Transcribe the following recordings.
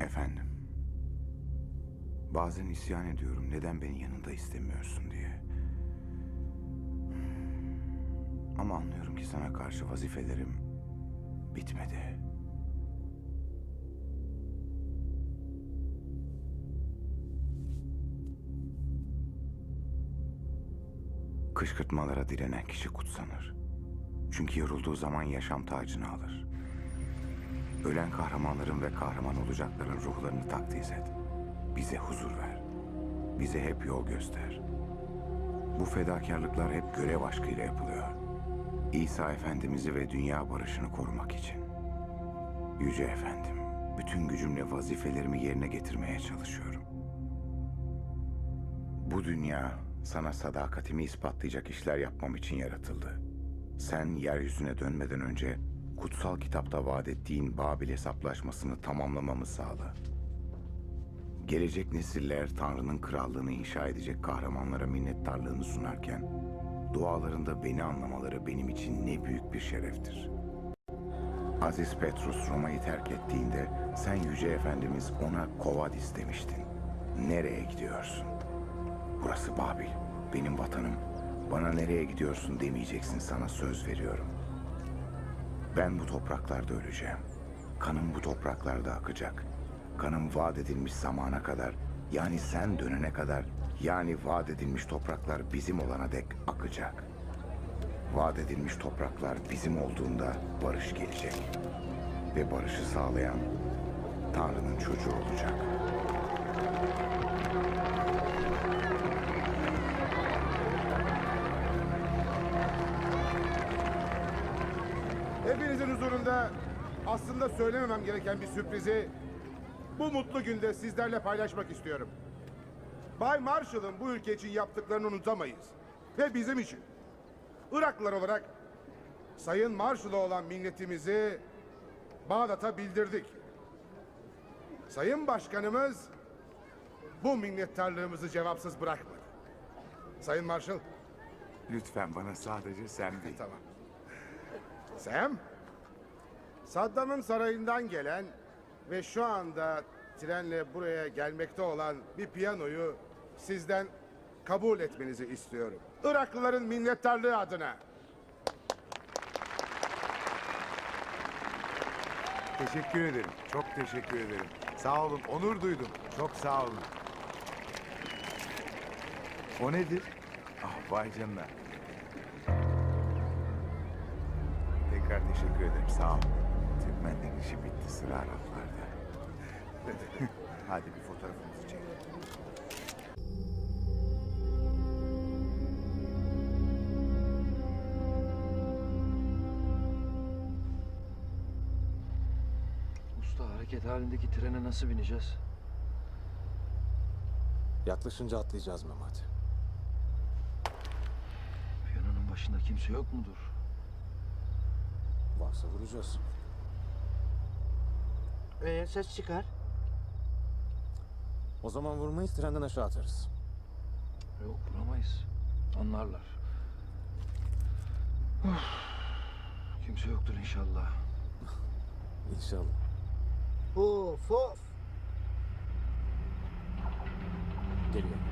Efendim. Bazen isyan ediyorum neden beni yanında istemiyorsun diye. Ama anlıyorum ki sana karşı vazifelerim bitmedi. Kışkırtmalara direnen kişi kutsanır. Çünkü yorulduğu zaman yaşam tacını alır. Ölen kahramanların ve kahraman olacakların ruhlarını takdis et. Bize huzur ver. Bize hep yol göster. Bu fedakarlıklar hep görev aşkıyla yapılıyor. İsa Efendimiz'i ve dünya barışını korumak için. Yüce Efendim, bütün gücümle vazifelerimi yerine getirmeye çalışıyorum. Bu dünya sana sadakatimi ispatlayacak işler yapmam için yaratıldı. Sen yeryüzüne dönmeden önce kutsal kitapta vaat ettiğin Babil hesaplaşmasını tamamlamamı sağla. Gelecek nesiller Tanrı'nın krallığını inşa edecek kahramanlara minnettarlığını sunarken, dualarında beni anlamaları benim için ne büyük bir şereftir. Aziz Petrus Roma'yı terk ettiğinde sen Yüce Efendimiz ona Kovadis demiştin. Nereye gidiyorsun? Burası Babil, benim vatanım. Bana nereye gidiyorsun demeyeceksin sana söz veriyorum. Ben bu topraklarda öleceğim. Kanım bu topraklarda akacak. Kanım vaat edilmiş zamana kadar, yani sen dönene kadar, yani vaat edilmiş topraklar bizim olana dek akacak. Vaat edilmiş topraklar bizim olduğunda barış gelecek. Ve barışı sağlayan Tanrı'nın çocuğu olacak. Hepinizin huzurunda aslında söylememem gereken bir sürprizi bu mutlu günde sizlerle paylaşmak istiyorum. Bay Marshall'ın bu ülke için yaptıklarını unutamayız. Ve bizim için. Iraklılar olarak Sayın Marshall'a olan minnetimizi Bağdat'a bildirdik. Sayın Başkanımız bu minnettarlığımızı cevapsız bırakmadı. Sayın Marshall, Lütfen bana sadece sen değil. Tamam. Sam, Saddam'ın sarayından gelen ve şu anda trenle buraya gelmekte olan bir piyanoyu sizden kabul etmenizi istiyorum. Iraklıların minnettarlığı adına. Teşekkür ederim. Çok teşekkür ederim. Sağ olun. Onur duydum. Çok sağ olun. O nedir? Ah vay canına. Tekrar teşekkür ederim. Sağ olun. Türkmenlerin işi bitti sıra Araplarda. Hadi bir fotoğrafımızı çekelim. Usta hareket halindeki trene nasıl bineceğiz? Yaklaşınca atlayacağız Memati. Piyanonun başında kimse yok mudur? Varsa vuracağız. Ee, ses çıkar. O zaman vurmayız trenden aşağı atarız. Yok bulamayız. Anlarlar. Uf. Kimse yoktur inşallah. İnşallah. Of of. Geliyor.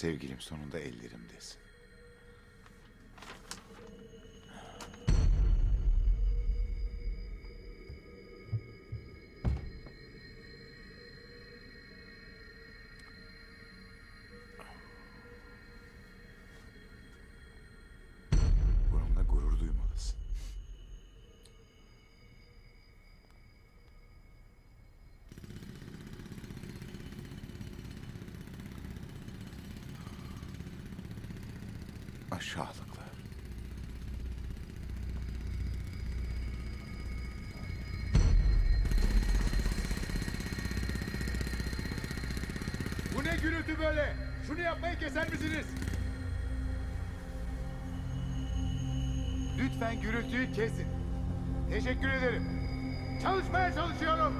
Sevgilim sonunda ellerimdesin. Aşağılıklar. Bu ne gürültü böyle? Şunu yapmayı keser misiniz? Lütfen gürültüyü kesin. Teşekkür ederim. Çalışmaya çalışıyorum.